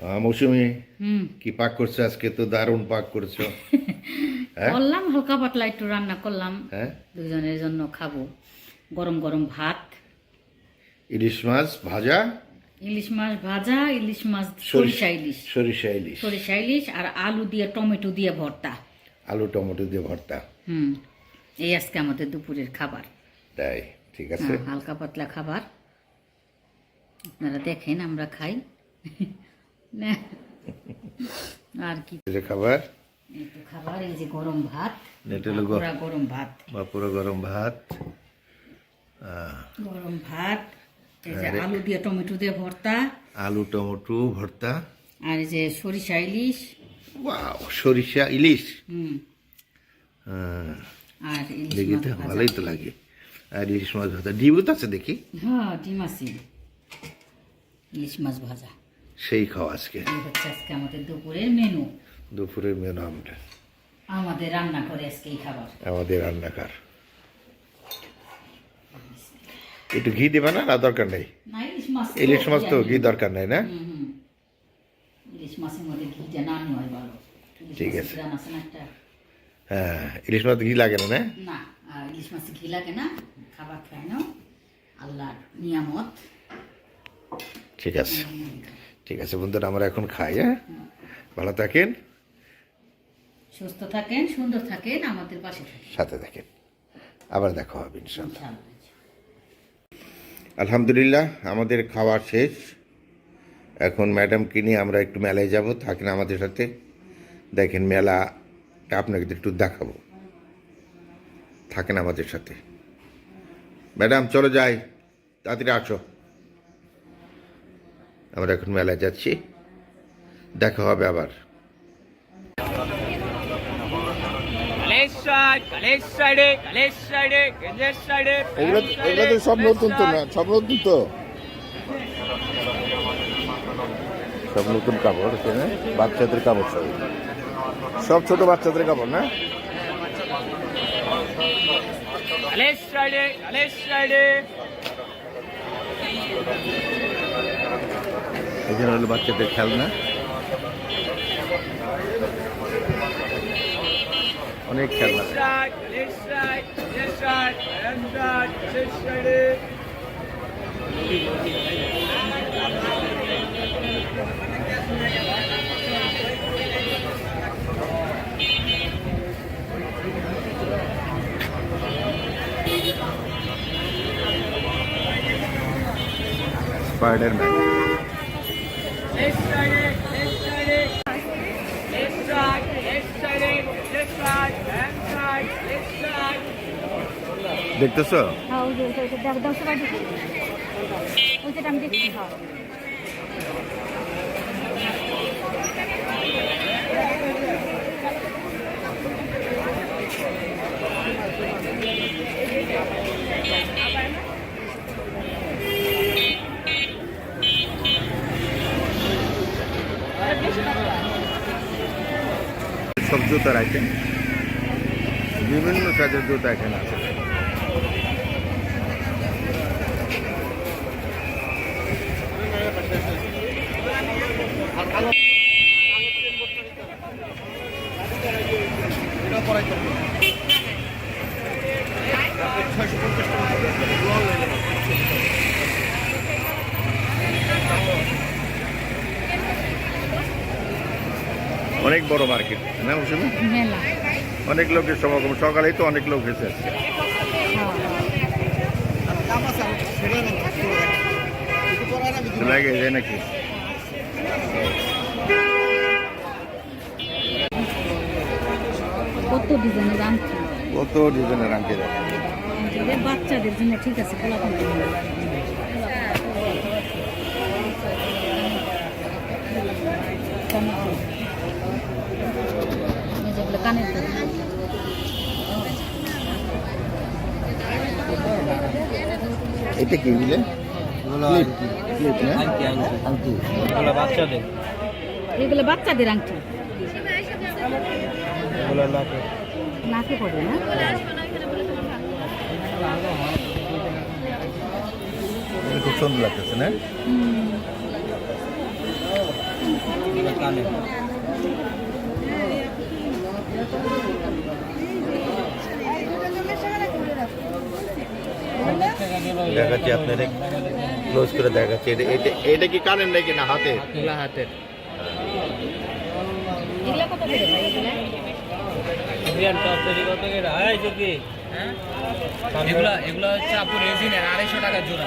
মৌসুমি কি পাক করছ আজকে? তো দারুণ পাক করছ। হ্যাঁ? করলাম হালকা পাতলা একটু রান্না করলাম। হ্যাঁ? দুজনের জন্য খাব। গরম গরম ভাত। ইলিশ মাছ ভাজা? ইলিশ মাছ ভাজা ইলিশ মাছ সরিষা ইলিশ। সরিষা ইলিশ। সরিষা ইলিশ আর আলু দিয়ে টমেটো দিয়ে ভর্তা। আলু টমেটো দিয়ে ভর্তা। হুম। এই আজকে আমাদের দুপুরের খাবার। তাই ঠিক আছে। হ্যাঁ, হালকা পাতলা খাবার। আপনারা দেখেন আমরা খাই। না, আর কি? খাবার? খাবার এই যে গরম ভাত গরম ভাত। গরম ভাত। গরম ভাত এই যে আলু দিয়ে টমেটো দিয়ে ভর্তা। আলু টমেটো ভর্তা। আর এই যে সরিষা ইলিশ। ওয়াও সরিষা ইলিশ। হুম। আর দেখি তো ভালোই তো লাগে। আর ইলিশ মাছ ভাজা। ডিমও তো আছে দেখি। হ্যাঁ ডিম আছে। ইলিশ মাছ ভাজা। সেই খাওয়া আজকে। হচ্ছে আজকে আমাদের দুপুরের মেনু দুপুরের মেনু আমরা। আমাদের রান্না করে আজকে এই খাবার। আমাদের রান্নাকার একটু ঘি দেবে না? না দরকার নেই। ইলিশ মাছ তো ঘি দরকার নেই না? হুম, হুম। ইলিশ মাছের মধ্যে ঘিটা না নেওয়াই ভালো। ঠিক আছে। হ্যাঁ ইলিশ মাছ ঘি লাগে না না? ইলিশ মাছে ঘি লাগে না। খাবার খায় না। আল্লাহর নিয়ামত। ঠিক আছে। ঠিক আছে বন্ধুরা আমরা এখন খাই হ্যাঁ? ভালো থাকেন। সুস্থ থাকেন সুন্দর থাকেন আমাদের পাশে থাকেন। সাথে থাকেন। আবার দেখা হবে ইনশাল্লাহ ইনশাআল্লাহ। আলহামদুলিল্লাহ আমাদের খাওয়া শেষ। এখন ম্যাডামকে নিয়ে আমরা একটু মেলায় যাব থাকেন আমাদের সাথে। দেখেন মেলাটা আপনাকে একটু দেখাবো। থাকেন আমাদের সাথে। ম্যাডাম চলো যাই। তাড়াতাড়ি আসো। আমরা এখন মেলায় যাচ্ছি। দেখা হবে আবার। এগুলো এগুলো তো সব নতুন তো না? সব নতুন তো? সব নতুন কাপড় এখানে বাচ্চাদের কাপড় সব। সব ছোট বাচ্চাদের কাপড় না? সাইডে সাইডে এখানে হলো বাচ্চাদের খেলনা। অনেক খেলনা। সাইড দেখতেছো? হ্যাঁ ওই যে ওইটা ওইটা দেখ দাও সবাই দেখি। ওইটা আমি দেখছি। হ্যাঁ সব জুতার আইটেম বিভিন্ন সাইজের জুতা এখানে আছে। অনেক বড় মার্কেট না মেলা। অনেক লোকের সমাগম সকালেই তো অনেক লোক এসে আসছে। লাগে যায় নাকি? কত ডিজাইনের আংটি? কত ডিজাইনের আংটি দেখে। বাচ্চাদের জন্য ঠিক আছে পোলাপান যেগুলো কানের। এটা কি বুঝলে এগুলো বাচ্চাদের। এগুলো বাচ্চাদের আংটি। নাকে। পড়বে না? খুব সুন্দর লাগতেছে না? দেখাচ্ছি আপনাদের ক্লোজ করে দেখাচ্ছি। এটা এটা এটা কি কানের নাকি না হাতে হাতের। এগুলো কত করে? ভাই এগুলো করতে গেলে হয়? চুকি এগুলা এগুলা হচ্ছে আপু রেজিনের আড়াইশো টাকা জোড়া।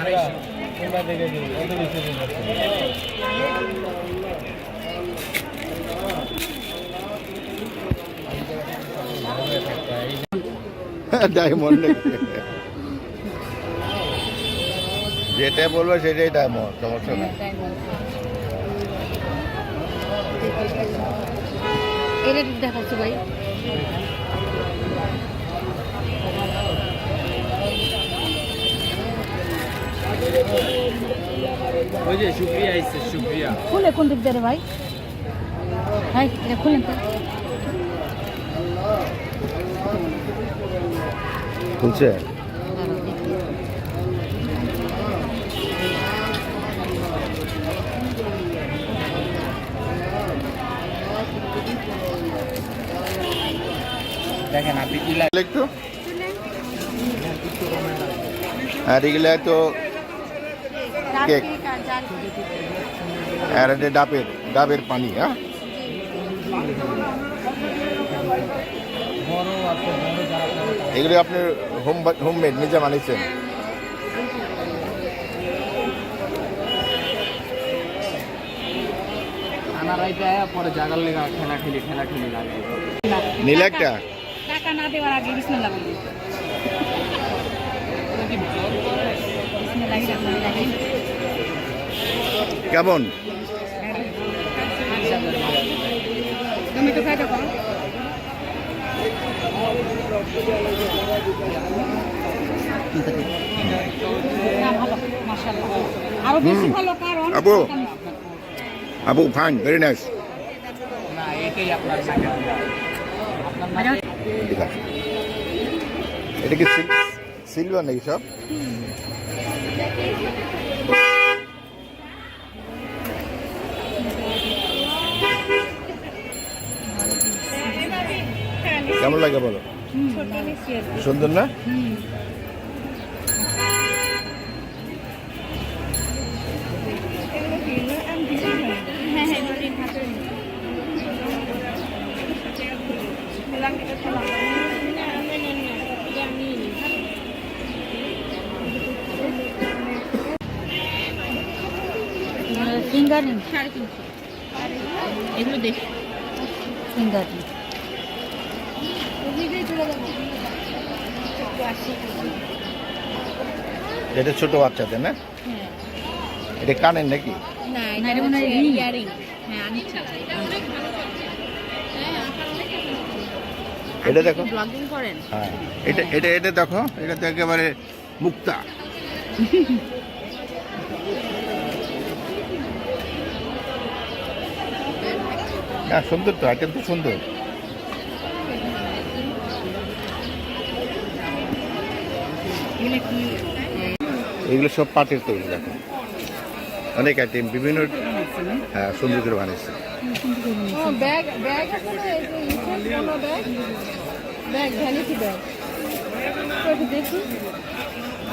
আড়াইশো। ডায়মন্ড যেটা বলব সেটাই ডায়মন্ড সমস্যা না এটা দেখাচ্ছি ভাই। ওই যে সুপ্রিয়া আইছে সুপ্রিয়া। খুলে কোন দিক দিয়ে ভাই? ভাই এটা খুলেন তো। খুলছে? দেখেন আপনি কি একটু। আর এগুলা তো কেক। আর এটা ডাবের ডাবের পানি হ্যাঁ? এগুলো আপনার হোম হোমমেড নিজে বানিয়েছেন। আনারাইতে পরে জাগার লেগা খেলা খেলি খেলা খেলি লাগে। নীল একটা? টাকা না দেওয়ার আগে বিসমিল্লাহ বলি কেমন? তুমি একটু খাই আপু। আবু। ফাইন ভেরি নাইস না এটাই আপনার এটা কি সিলভার নাকি সব? কেমন লাগে বলো? সুন্দর না? ফিঙ্গারিং এগুলো দেখি। ফিঙ্গারিং এটা ছোট বাচ্চাদের না? এটা কানের নাকি? না না, এটা মনে হয় ইয়ারিং। হ্যাঁ আমি এটা দেখো। ব্লগিং করেন? হ্যাঁ। এটা এটা এটা দেখো এটা তো একেবারে মুক্তা। না সুন্দর তো, আইটেম তো সুন্দর। এগুলো সব পাটের তৈরি, দেখো। অনেক আইটেম, বিভিন্ন হ্যাঁ সুন্দর করে বানিয়েছে।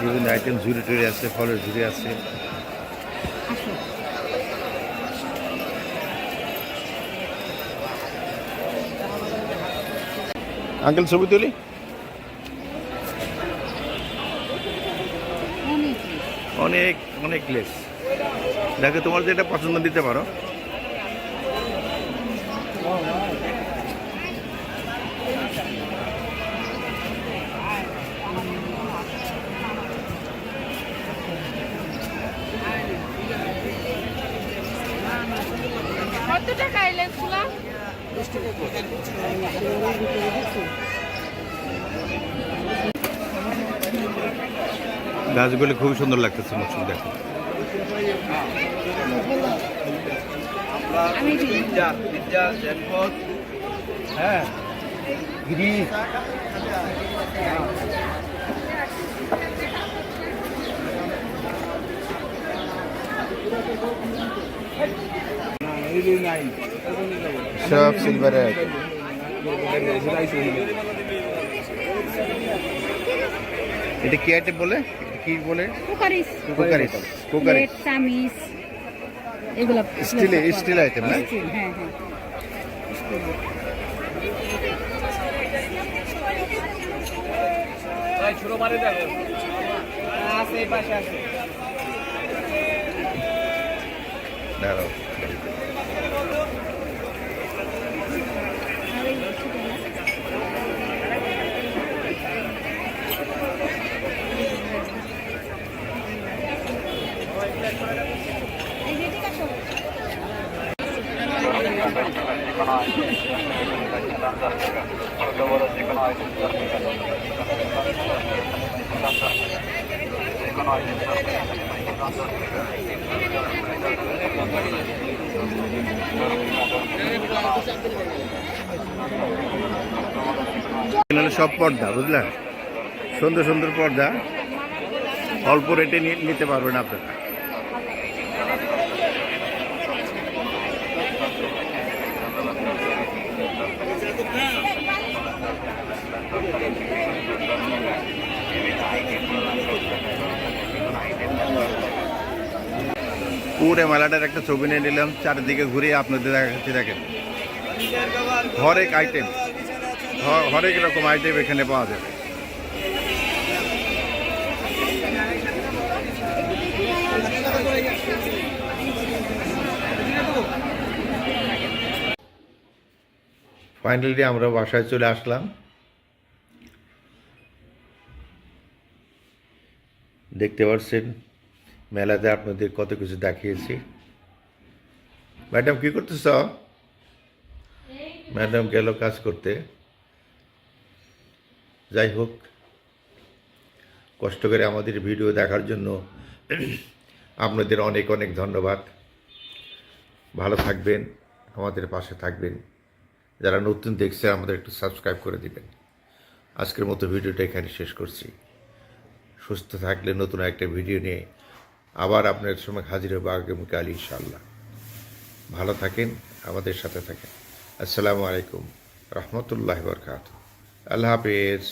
বিভিন্ন আইটেম, ঝুড়ি টুড়ি আছে, ফলের ঝুড়ি আছে। আঙ্কেল, ছবি তুলি? অনেক অনেক লেস দেখো, তোমার যেটা পছন্দ দিতে পারো। কত টাকা এলেন গাছগুলি খুব সুন্দর লাগতেছে মৌসুম দেখো। স্যান্ডউইচ হ্যাঁ। সব আইটেম এটা কি আইটেম বলে? কি বলে? কুকারিস। কুকারিস। কুকারিস। প্লেট এগুলো। স্টিল স্টিল আইটেম না? স্টিল হ্যাঁ ছোট বাড়ি দেখো আছে পাশে আছে দাঁড়াও। সব পর্দা বুঝলেন? সুন্দর সুন্দর পর্দা। অল্প রেটে নিতে পারবেন আপনারা। পুরে মেলাটার একটা ছবি নিয়ে নিলাম, চারিদিকে ঘুরে আপনাদের দেখাচ্ছি, দেখেন। হরেক আইটেম হরেক রকম আইটেম এখানে পাওয়া যাবে। ফাইনালি আমরা বাসায় চলে আসলাম। দেখতে পাচ্ছেন মেলাতে আপনাদের কত কিছু দেখিয়েছি। ম্যাডাম, কি করতেছ? ম্যাডাম গেল কাজ করতে। যাই হোক, কষ্ট করে আমাদের ভিডিও দেখার জন্য আপনাদের অনেক অনেক ধন্যবাদ। ভালো থাকবেন, আমাদের পাশে থাকবেন। যারা নতুন দেখছে, আমাদের একটু সাবস্ক্রাইব করে দিবেন। আজকের মতো ভিডিওটা এখানে শেষ করছি। সুস্থ থাকলে নতুন একটা ভিডিও নিয়ে আবার আপনাদের সময় হাজির হব আগামীকাল ইনশাল্লাহ ভালো থাকেন, আমাদের সাথে থাকেন। আসসালামু আলাইকুম, রহমতুল্লাহ বরকাত আল্লাহ হাফিজ।